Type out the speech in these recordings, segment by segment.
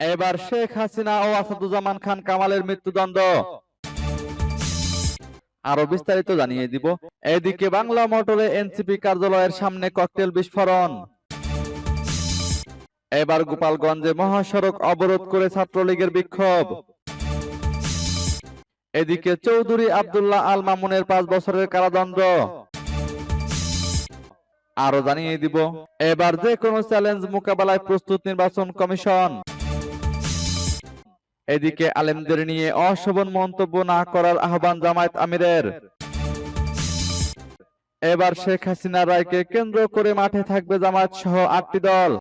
এবার শেখ হাসিনা ও আসাদুজ্জামান খান কামালের মৃত্যুদণ্ড। আরও বিস্তারিত জানিয়ে দিব। এদিকে বাংলা মোটরে এনসিপি কার্যালয়ের সামনে ককটেল বিস্ফোরণ। এবার গোপালগঞ্জে মহাসড়ক অবরোধ করে ছাত্রলীগের বিক্ষোভ। এদিকে চৌধুরী আব্দুল্লাহ আল মামুনের পাঁচ বছরের কারাদণ্ড। আরও জানিয়ে দিব। এবার যে কোনো চ্যালেঞ্জ মোকাবেলায় প্রস্তুত নির্বাচন কমিশন। এদিকে আলেমদের নিয়ে অশোভন মন্তব্য না করার আহ্বান জামায়াত আমিরের। এবার শেখ হাসিনা রায়কে কেন্দ্র করে মাঠে থাকবে জামায়াত সহ আটটি দল।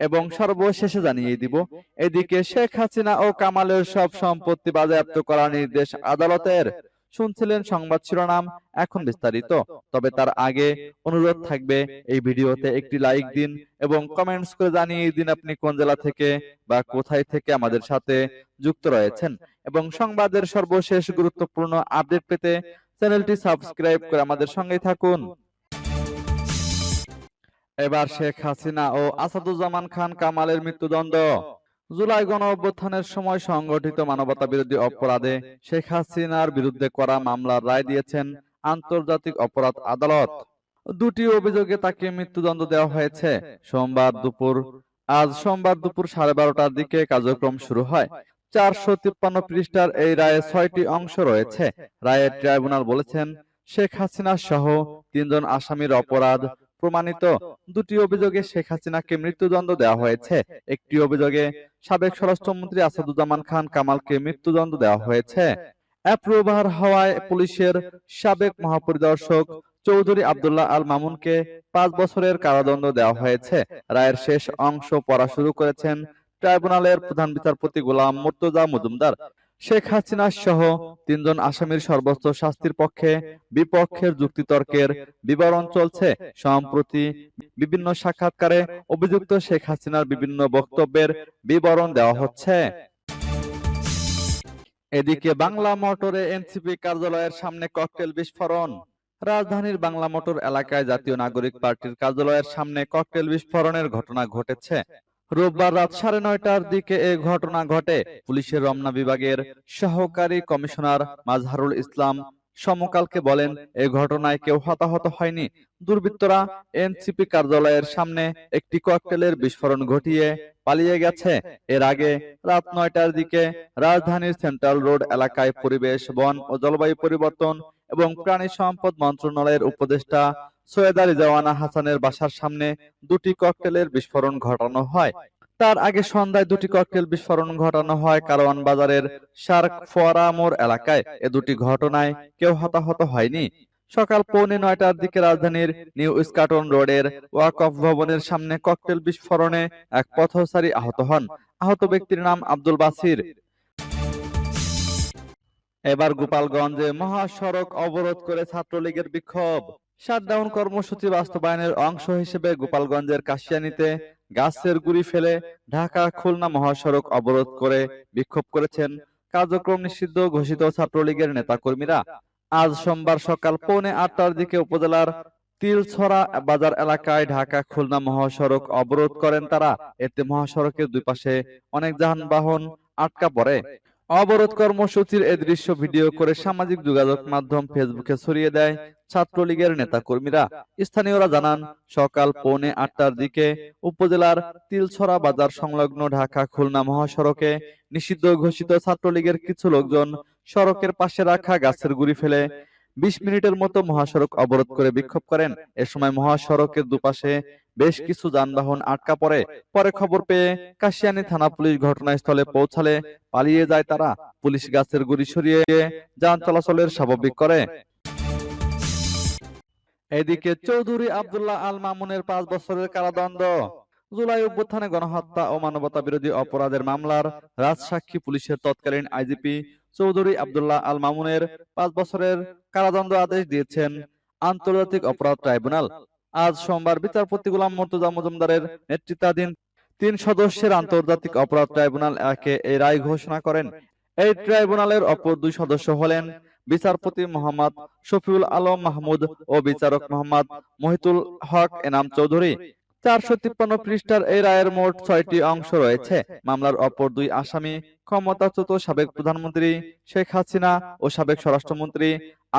এবং সর্বশেষে জানিয়ে দিব এদিকে শেখ হাসিনা ও কামালের সব সম্পত্তি বাজেয়াপ্ত করার নির্দেশ আদালতের। শুনছিলেন সংবাদ শিরোনাম এখন বিস্তারিত। তবে তার আগে অনুরোধ থাকবে, এই ভিডিওতে একটি লাইক দিন এবং কমেন্টস করে জানিয়ে দিন আপনি কোন জেলা থেকে বা কোথায় থেকে আমাদের সাথে যুক্ত রয়েছেন। এবং সংবাদের সর্বশেষ গুরুত্বপূর্ণ আপডেট পেতে চ্যানেলটি সাবস্ক্রাইব করে আমাদের সঙ্গেই থাকুন। এবার শেখ হাসিনা ও আসাদুজ্জামান খান কামালের মৃত্যুদণ্ড। জুলাই গণ অভ্যুত্থানের সময় সংগঠিত মানবতা বিরোধী অপরাধে শেখ হাসিনার বিরুদ্ধে করা মামলার রায় দিয়েছেন আন্তর্জাতিক অপরাধ আদালত। দুটি অভিযোগে তাকে মৃত্যুদণ্ড দেওয়া হয়েছে। সোমবার দুপুর, আজ সোমবার দুপুর সাড়ে বারোটার দিকে কার্যক্রম শুরু হয়। চারশো তিপ্পান্ন পৃষ্ঠার এই রায়ে ছয়টি অংশ রয়েছে। রায়ের ট্রাইব্যুনাল বলেছেন, শেখ হাসিনা সহ তিনজন আসামির অপরাধ প্রমাণিত। দুটি অভিযোগে শেখ হাসিনাকে মৃত্যুদণ্ড দেওয়া হয়েছে। একটি অভিযোগে সাবেক স্বরাষ্ট্রমন্ত্রী আসাদুজ্জামান খান কামালকে মৃত্যুদণ্ড দেওয়া হয়েছে। অ্যাপ্রুভার হওয়ায় পুলিশের সাবেক মহাপরিদর্শক চৌধুরী আব্দুল্লাহ আল মামুনকে পাঁচ বছরের কারাদণ্ড দেওয়া হয়েছে। রায়ের শেষ অংশ পড়া শুরু করেছেন ট্রাইব্যুনালের প্রধান বিচারপতি গোলাম মুর্তজা মজুমদার। শেখ হাসিনা সহ তিনজন আসামির সর্বোচ্চ শাস্তির পক্ষে বিপক্ষের যুক্তিতর্কের বিবরণ চলছে। সম্প্রতি বিভিন্ন সাক্ষাৎকারে অভিযুক্ত শেখ হাসিনার বিভিন্ন বক্তব্যের বিবরণ দেওয়া হচ্ছে। এদিকে বাংলা মোটরে এনসিপি কার্যালয়ের সামনে ককটেল বিস্ফোরণ। রাজধানীর বাংলা মোটর এলাকায় জাতীয় নাগরিক পার্টির কার্যালয়ের সামনে ককটেল বিস্ফোরণের ঘটনা ঘটেছে। রোববার রাত সাড়ে নয়টার দিকে এ ঘটনা ঘটে। পুলিশের রমনা বিভাগের সহকারী কমিশনার মাজহারুল ইসলাম সমকালকে বলেন, এ ঘটনায় কেউ হতাহত হয়নি। দুর্বৃত্তরা এনসিপি কার্যালয়ের সামনে একটি ককটেলের বিস্ফোরণ ঘটিয়ে পালিয়ে গেছে। এর আগে রাত নয়টার দিকে রাজধানীর সেন্ট্রাল রোড এলাকায় পরিবেশ, বন ও জলবায়ু পরিবর্তন এবং প্রাণী সম্পদ মন্ত্রণালয়ের উপদেষ্টা সৈয়দা রিজাওয়ানা হাসানের বাসার সামনে দুটি ককটেলের বিস্ফোরণ ঘটানো হয়। তার আগে সন্ধ্যায় দুটি ককটেল বিস্ফোরণ ঘটানো হয় কারওয়ান বাজারের শার্ক ফোয়ারা মোড় এলাকায়। এ দুটি ঘটনায় কেউ হতাহত হয়নি। সকাল পৌনে নয়টার দিকে রাজধানীর নিউ স্কাটন রোডের ওয়াকফ ভবনের সামনে ককটেল বিস্ফোরণে এক পথচারী আহত হন। আহত ব্যক্তির নাম আব্দুল বাসির। এবার গোপালগঞ্জে মহাসড়ক অবরোধ করে ছাত্রলীগের বিক্ষোভ। শাটডাউন কর্মসূচি বাস্তবায়নের অংশ হিসেবে গোপালগঞ্জের কাশিয়ানীতে গাছের গুড়ি ফেলে ঢাকা খুলনা মহাসড়ক অবরোধ করে বিক্ষোভ করেছেন কার্যক্রম নিষিদ্ধ ঘোষিত ছাত্রলীগের নেতাকর্মীরা। আজ সোমবার সকাল পৌনে আটটার দিকে উপজেলার তিলছড়া বাজার এলাকায় ঢাকা খুলনা মহাসড়ক অবরোধ করেন তারা। এতে মহাসড়কের দুই পাশে অনেক যানবাহন আটকা পড়ে। অবরোধ কর্মসূচির এ দৃশ্য ভিডিও করে সামাজিক যোগাযোগ মাধ্যম ফেসবুকে ছড়িয়ে দেয় ছাত্রলীগের নেতা কর্মীরা স্থানীয়রা জানান, সকাল পৌনে আটটার দিকে উপজেলার তিলছড়া বাজার সংলগ্ন ঢাকা খুলনা মহাসড়কে নিষিদ্ধ ঘোষিত ছাত্রলীগের কিছু লোকজন সড়কের পাশে রাখা গাছের গুড়ি ফেলে বিশ মিনিটের মতো মহাসড়ক অবরোধ করে বিক্ষোভ করেন। এ সময় মহাসড়কের দুপাশে বেশ কিছু যানবাহন আটকা পড়ে। পরে খবর পেয়ে কাশিয়ানী থানা পুলিশ ঘটনাস্থলে পৌঁছালে পালিয়ে যায় তারা। পুলিশ গাছের গুড়ি সরিয়ে যান চলাচলের স্বাভাবিক করে। এদিকে চৌধুরী আব্দুল্লাহ আল মামুনের পাঁচ বছরের কারাদণ্ড। জুলাই অভ্যুত্থানে গণহত্যা ও মানবতা বিরোধী অপরাধের মামলার রাজসাক্ষী পুলিশের তৎকালীন আইজিপি চৌধুরী আব্দুল্লাহ আল মামুনের পাঁচ বছরের কারাদণ্ড আদেশ দিয়েছেন আন্তর্জাতিক অপরাধ ট্রাইব্যুনাল। আজ সোমবার বিচারপতি গোলাম মর্তুজা মজুমদারের নেতৃত্বাধীন তিন সদস্যের আন্তর্জাতিক অপরাধ ট্রাইব্যুনাল একে এই রায় ঘোষণা করেন। এই ট্রাইব্যুনালের অপর দুই সদস্য হলেন বিচারপতি মোহাম্মদ শফিউল আলম মাহমুদ ও বিচারক মোহাম্মদ মহিতুল হক এনাম চৌধুরী। চারশো তিপ্পান্ন পৃষ্ঠার এই রায়ের মোট ছয়টি অংশ রয়েছে। মামলার অপর দুই আসামি ক্ষমতাচ্যুত সাবেক প্রধানমন্ত্রী শেখ হাসিনা ও সাবেক স্বরাষ্ট্রমন্ত্রী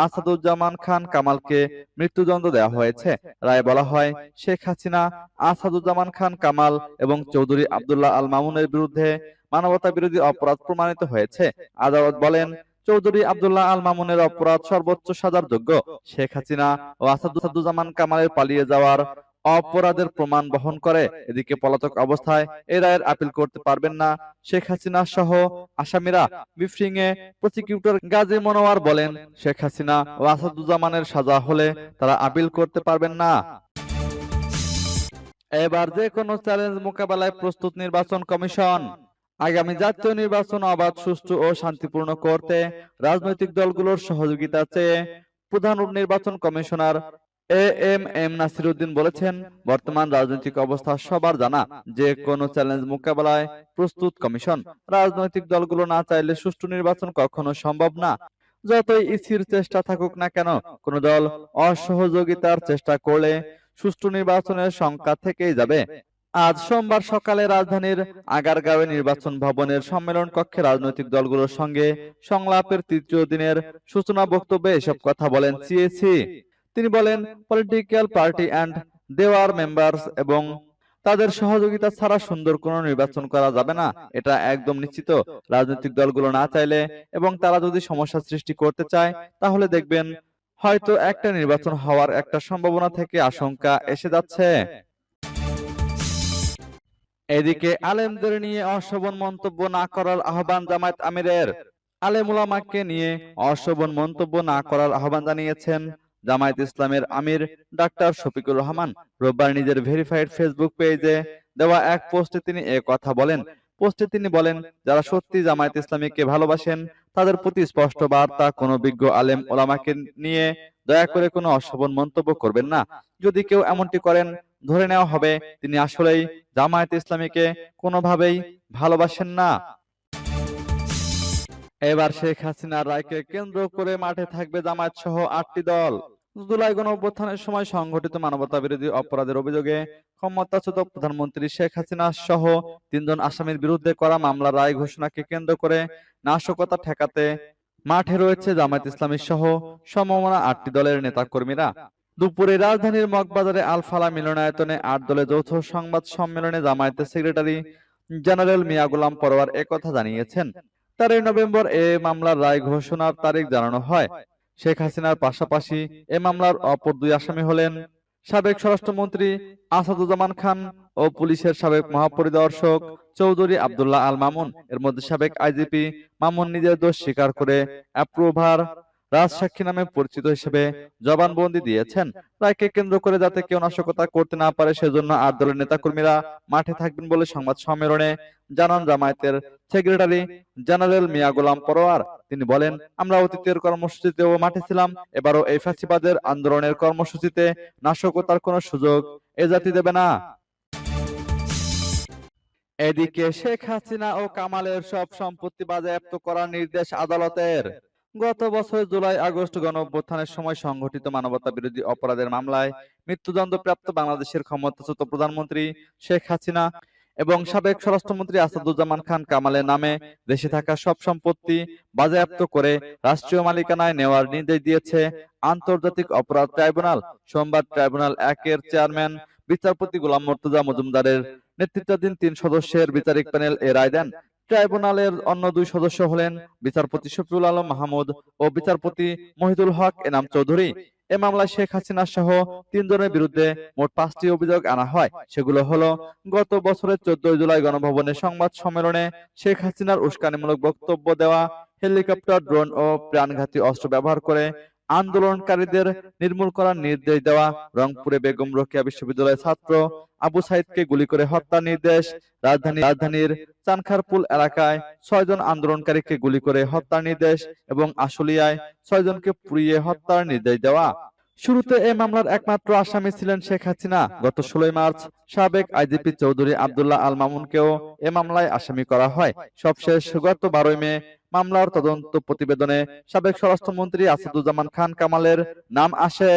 আসাদুজ্জামান খান কামালকে মৃত্যুদণ্ড দেওয়া হয়েছে। রায়ে বলা হয়, শেখ হাসিনা, আসাদুজ্জামান খান কামাল এবং চৌধুরী আব্দুল্লাহ আল মামুনের বিরুদ্ধে মানবতা বিরোধী অপরাধ প্রমাণিত হয়েছে। আদালত বলেন, চৌধুরী আবদুল্লাহ আল মামুনের অপরাধ সর্বোচ্চ সাজার যোগ্য শেখ হাসিনা ও আসাদুজ্জামান কামালের পালিয়ে যাওয়ার অপরাধের প্রমাণ বহন করে। এদিকে পলাতক অবস্থায় এই রায়ের আপিল করতে পারবেন না শেখ হাসিনা সহ আসামিরা। ব্রিফিং এ প্রসিকিউটর গাজী মনোয়ার বলেন, শেখ হাসিনা ও আসাদুজ্জামানের সাজা হলে তারা আপিল করতে পারবেন না। এবার যে কোনো চ্যালেঞ্জ মোকাবেলায় প্রস্তুত নির্বাচন কমিশন। আগামী জাতীয় নির্বাচন অবাধ, সুষ্ঠু ও শান্তিপূর্ণ করতে রাজনৈতিক দলগুলোর সহযোগিতা চেয়ে প্রধান নির্বাচন commissioner A M M Nasiruddin বলেছেন, বর্তমান রাজনৈতিক অবস্থা সবার জানা, যে কোনো চ্যালেঞ্জ মোকাবেলায় প্রস্তুত কমিশন। রাজনৈতিক দলগুলো না চাইলে সুষ্ঠু নির্বাচন কখনো সম্ভব না। যতই ইসির চেষ্টা থাকুক না কেন, কোন দল অসহযোগিতার চেষ্টা করলে সুষ্ঠু নির্বাচনের সংখ্যা থেকেই যাবে। আজ সোমবার সকালে রাজধানীর আগারগাঁওয়ে নির্বাচন ভবনের সম্মেলন কক্ষে রাজনৈতিক দলগুলোর সঙ্গে সংলাপের তৃতীয় দিনের সূচনা বক্তব্যে এসব কথা বলেন সিএসি। তিনি বলেন পলিটিক্যাল পার্টি অ্যান্ড দেওয়ার মেম্বার্স এবং তাদের সহযোগিতা ছাড়া সুন্দর কোনো নির্বাচন করা যাবে না। এটা একদম নিশ্চিত। রাজনৈতিক দলগুলো না চাইলে এবং তারা যদি সমস্যা সৃষ্টি করতে চায়, তাহলে দেখবেন হয়তো একটা নির্বাচন হওয়ার একটা সম্ভাবনা থেকে আশঙ্কা এসে যাচ্ছে। এদিকে আলেমদের নিয়ে অশোভন মন্তব্য না করার আহ্বান জামায়াত আমিরের। আলেমুলামাকে নিয়ে অশোভন মন্তব্য না করার আহ্বান জানিয়েছেন জামায়াত ইসলামের আমির ডাক্তার শফিকুর রহমান রোববার নিজের ভেরিফাইড ফেসবুক পেজে দেওয়া এক পোস্টে তিনি এ কথা বলেন। পোস্টে তিনি বলেন, যারা সত্যি জামায়াত ইসলামীকে ভালোবাসেন, তাদের প্রতি স্পষ্ট বার্তা কোনো বিজ্ঞ আলেম ওলামাকে নিয়ে দয়া করে কোনো অশোভন মন্তব্য করবেন না। যদি কেউ এমনটি করেন, ধরে নেওয়া হবে, তিনি আসলেই জামায়াত ইসলামীকে কোনোভাবেই ভালোবাসেন না। এবার শেখ হাসিনার রায়কে কেন্দ্র করে মাঠে থাকবে জামায়াত সহ আটটি দল। জুলাই গণ অভ্যুত্থানের সময় সংঘটিত মানবতা বিরোধী অপরাধের অভিযোগে ক্ষমতাচ্যুত প্রধানমন্ত্রী শেখ হাসিনা সহ তিনজন আসামির বিরুদ্ধে করা মামলার রায় ঘোষণাকে কেন্দ্র করে নাশকতা ঠেকাতে মাঠে রয়েছে জামায়াত ইসলামী সহ সমমনা আটটি দলের নেতাকর্মীরা। দুপুরে রাজধানীর মগবাজারে আলফালা মিলনায়তনে আট দলের যৌথ সংবাদ সম্মেলনে জামায়াতের সেক্রেটারি জেনারেল মিয়া গোলাম পরোয়ার একথা জানিয়েছেন। তেরোই নভেম্বর এ মামলার রায় ঘোষণার তারিখ জানানো হয়। শেখ হাসিনার পাশাপাশি এ মামলার অপর দুই আসামি হলেন সাবেক স্বরাষ্ট্রমন্ত্রী আসাদুজ্জামান খান ও পুলিশের সাবেক মহাপরিদর্শক চৌধুরী আবদুল্লাহ আল মামুন এর মধ্যে সাবেক আইজিপি মামুন নিজের দোষ স্বীকার করে অ্যাপ্রুভার রাজসাক্ষী নামে পরিচিত হিসেবে জবানবন্দি দিয়েছেন। রায়কে কেন্দ্র করে যাতে কেউ নাশকতা করতে না পারে, সেজন্য আট নেতাকর্মীরা মাঠে থাকবেন বলে সংবাদ সম্মেলনে জানান জামায়াতের সেক্রেটারি জেনারেল মিয়া গোলাম পরোয়ার। তিনি বলেন, আমরা অতীতের কর্মসূচিতেও মাঠে ছিলাম, এবারও এই ফ্যাসিবাদের আন্দোলনের কর্মসূচিতে নাশকতার কোনো সুযোগ এ জাতি দেবে না। এদিকে শেখ হাসিনা ও কামালের সব সম্পত্তি বাজেয়াপ্ত করার নির্দেশ আদালতের। গত বছর জুলাই, আগস্ট গণ অভ্যুত্থানের সময় সংঘটিত মানবতা বিরোধী অপরাধের মামলায় মৃত্যুদণ্ডপ্রাপ্ত বাংলাদেশের ক্ষমতাচ্যুত প্রধানমন্ত্রী শেখ হাসিনা এবং সাবেক স্বরাষ্ট্রমন্ত্রী আসাদুজ্জামান খান কামালের নামে দেশে থাকা সব সম্পত্তি বাজেয়াপ্ত করে রাষ্ট্রীয় মালিকানায় নেওয়ার নির্দেশ দিয়েছে আন্তর্জাতিক অপরাধ ট্রাইব্যুনাল। সোমবার ট্রাইব্যুনাল একের চেয়ারম্যান, বিচারপতি গোলাম মর্তুজা মজুমদারের নেতৃত্বাধীন তিন সদস্যের বিচারিক প্যানেল এ রায় দেন। ট্রাইব্যুনালের অন্য দুই সদস্য হলেন বিচারপতি শফিউল আলম মাহমুদ ও বিচারপতি মহিদুল হক এনাম চৌধুরী। এ মামলায় শেখ হাসিনা সহ তিনজনের বিরুদ্ধে মোট পাঁচটি অভিযোগ আনা হয়। সেগুলো হলো, গত বছরের চোদ্দই জুলাই গণভবনে সংবাদ সম্মেলনে শেখ হাসিনার উস্কানিমূলক বক্তব্য দেওয়া, হেলিকপ্টার, ড্রোন ও প্রাণঘাতী অস্ত্র ব্যবহার করে আন্দোলনকারীদের নির্মূল করার নির্দেশ দেওয়া, রংপুরে বেগম রোকেয়া বিশ্ববিদ্যালয়ের ছাত্র আবু সাইদকে গুলি করে হত্যার নির্দেশ, রাজধানী রাজধানীর চানখারপুল এলাকায় ছয়জন আন্দোলনকারীকে গুলি করে হত্যার নির্দেশ এবং আশুলিয়ায় ছয়জনকে পুড়িয়ে হত্যার নির্দেশ দেওয়া। শুরুতে এই মামলার একমাত্র আসামি ছিলেন শেখ হাসিনা। গত ষোলোই মার্চ সাবেক আইজিপি চৌধুরী আবদুল্লাহ আল মামুনকেও এ মামলায় আসামি করা হয়। সবশেষ গত বারোই মে মামলার তদন্ত প্রতিবেদনে সাবেক স্বরাষ্ট্রমন্ত্রী আসাদুজ্জামান খান কামালের নাম আসে।